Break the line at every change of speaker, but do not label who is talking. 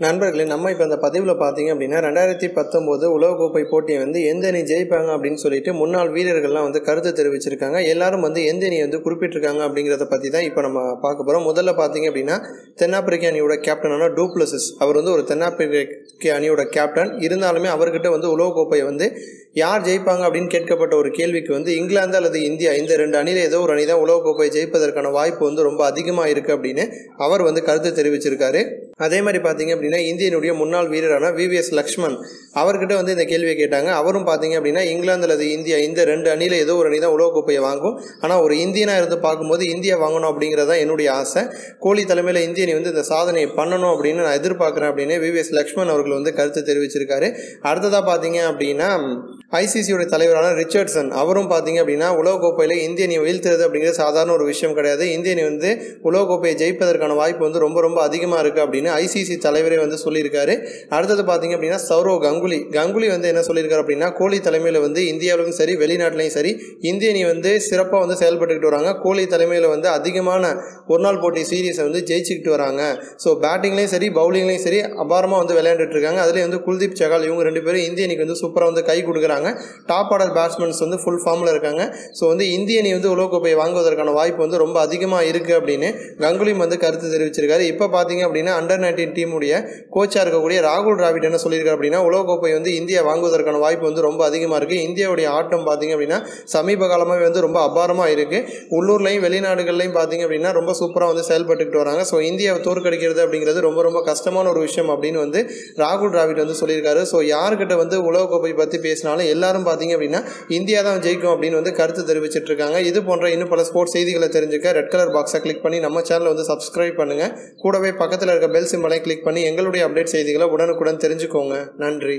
நண்பர்களே நம்ம இப்போ இந்த பதிவில் பார்த்தீங்க அப்படின்னா ரெண்டாயிரத்தி பத்தொம்போது உலகக்கோப்பை போட்டியை வந்து எந்த அணி ஜெயிப்பாங்க அப்படின்னு சொல்லிட்டு முன்னாள் வீரர்கள்லாம் வந்து கருத்து தெரிவிச்சிருக்காங்க. எல்லாரும் வந்து எந்த அணி வந்து குறிப்பிட்டிருக்காங்க அப்படிங்கிறத பற்றி தான் இப்போ நம்ம பார்க்க போகிறோம் முதல்ல பார்த்தீங்க அப்படின்னா தென்னாப்பிரிக்க அணியோட கேப்டனான டூப்ளசஸ். அவர் வந்து ஒரு தென்னாப்பிரிக்க அணியோட கேப்டன் இருந்தாலுமே அவர்கிட்ட வந்து உலகக்கோப்பையை வந்து யார் ஜெயிப்பாங்க அப்படின்னு கேட்கப்பட்ட ஒரு கேள்விக்கு வந்து இங்கிலாந்து அல்லது இந்தியா இந்த ரெண்டு அணியில் ஏதோ ஒரு அணி தான் உலகக்கோப்பையை ஜெயிப்பதற்கான வாய்ப்பு வந்து ரொம்ப அதிகமாக இருக்குது அப்படின்னு அவர் வந்து கருத்து தெரிவிச்சிருக்காரு. அதே மாதிரி பார்த்தீங்க அப்படின்னா இந்தியனுடைய முன்னாள் வீரரான விவிஎஸ் லக்ஷ்மண் அவர்கிட்ட வந்து இந்த கேள்வியை கேட்டாங்க. அவரும் பார்த்தீங்க அப்படின்னா இங்கிலாந்து அல்லது இந்தியா இந்த ரெண்டு அணியில் ஏதோ ஒரு அணி தான் உலகக்கோப்பையை வாங்கும். ஆனால் ஒரு இந்தியனாக இருந்து பார்க்கும்போது இந்தியா வாங்கணும் அப்படிங்கிறது தான் என்னுடைய ஆசை. கோலி தலைமையில் இந்திய அணி வந்து இந்த சாதனையை பண்ணணும் அப்படின்னு நான் எதிர்பார்க்குறேன் அப்படின்னு விவிஎஸ் லக்ஷ்மண் அவர்கள் வந்து கருத்து தெரிவிச்சிருக்காரு. அடுத்ததாக பார்த்தீங்க அப்படின்னா ஐசிசியோட தலைவரான ரிச்சர்ட்சன். அவரும் பார்த்தீங்க அப்படின்னா உலகக்கோப்பையில் இந்திய அணி வீழ்த்துறது அப்படிங்கிறது சாதாரண ஒரு விஷயம் கிடையாது. இந்திய அணி வந்து உலகக்கோப்பையை ஜெயிப்பதற்கான வாய்ப்பு வந்து ரொம்ப ரொம்ப அதிகமாக இருக்குது அப்படின்னு ஐசிசி தலைவரே வந்து சொல்லியிருக்காரு. அடுத்தது பார்த்தீங்க அப்படின்னா சௌரவ் கங்குலி. கங்குலி வந்து என்ன சொல்லியிருக்காரு அப்படின்னா கோலி தலைமையில் வந்து இந்தியாவிலும் சரி வெளிநாட்டிலையும் சரி இந்திய அணி வந்து சிறப்பாக வந்து செயல்பட்டுக்கிட்டு வராங்க. கோலி தலைமையில் வந்து அதிகமான ஒரு நாள் போட்டி சீரீஸை வந்து ஜெயிச்சுக்கிட்டு வராங்க. ஸோ பேட்டிங்லேயும் சரி பவுலிங்லேயும் சரி அபாரமாக வந்து விளையாண்டுட்டு இருக்காங்க. அதுலேயும் வந்து குல்தீப் சகால் இவங்க ரெண்டு பேரும் இந்திய அணிக்கு வந்து சூப்பராக வந்து கை கொடுக்குறாங்க. டாப் ஆர்டர் பேட்ஸ்மேன்ஸ் வந்து ஃபுல் ஃபார்மில் இருக்காங்க. ஸோ வந்து இந்திய அணி வந்து உலகக்கோப்பையை வாங்குவதற்கான வாய்ப்பு வந்து ரொம்ப அதிகமாக இருக்குது அப்படின்னு கங்குலியும் வந்து கருத்து தெரிவிச்சிருக்காரு. இப்போ பார்த்தீங்க அப்படின்னா அண்டர் நைன்டீன் டீமுடைய கோச்சாக இருக்கக்கூடிய ராகுல் டிராவிட் என்ன சொல்லியிருக்காரு அப்படின்னா உலகக்கோப்பை வந்து இந்தியா வாங்குவதற்கான வாய்ப்பு வந்து ரொம்ப அதிகமாக இருக்குது இந்தியாவுடைய ஆட்டம் பார்த்தீங்க அப்படின்னா சமீப காலமாகவே வந்து ரொம்ப அபாரமாக இருக்குது உள்ளூர்லையும் வெளிநாடுகள்லையும் பார்த்தீங்க அப்படின்னா ரொம்ப சூப்பராக வந்து செயல்பட்டுக்கிட்டு வராங்க. ஸோ இந்தியாவை தோற்கடிக்கிறது அப்படிங்கிறது ரொம்ப ரொம்ப கஷ்டமான ஒரு விஷயம் அப்படின்னு வந்து ராகுல் டிராவிட் வந்து சொல்லியிருக்காரு. ஸோ யார்கிட்ட வந்து உலகக்கோப்பை பற்றி பேசினாலும் எல்லாரும் பார்த்தீங்க அப்படின்னா இந்தியா தான் ஜெயிக்கும் அப்படின்னு வந்து கருத்து தெரிவிச்சிட்டு இருக்காங்க இது போன்ற இன்னும் பல ஸ்போர்ட்ஸ் செய்திகளை தெரிஞ்சுக்க ரெட் கலர் பாக்ஸை கிளிக் பண்ணி நம்ம சேனலை வந்து சப்ஸ்கிரைப் பண்ணுங்கள் கூடவே பக்கத்தில் இருக்க பெல் சிம்பலை கிளிக் பண்ணி எங்களுடைய அப்டேட் செய்திகளை உடனுக்குடன் தெரிஞ்சுக்கோங்க. நன்றி.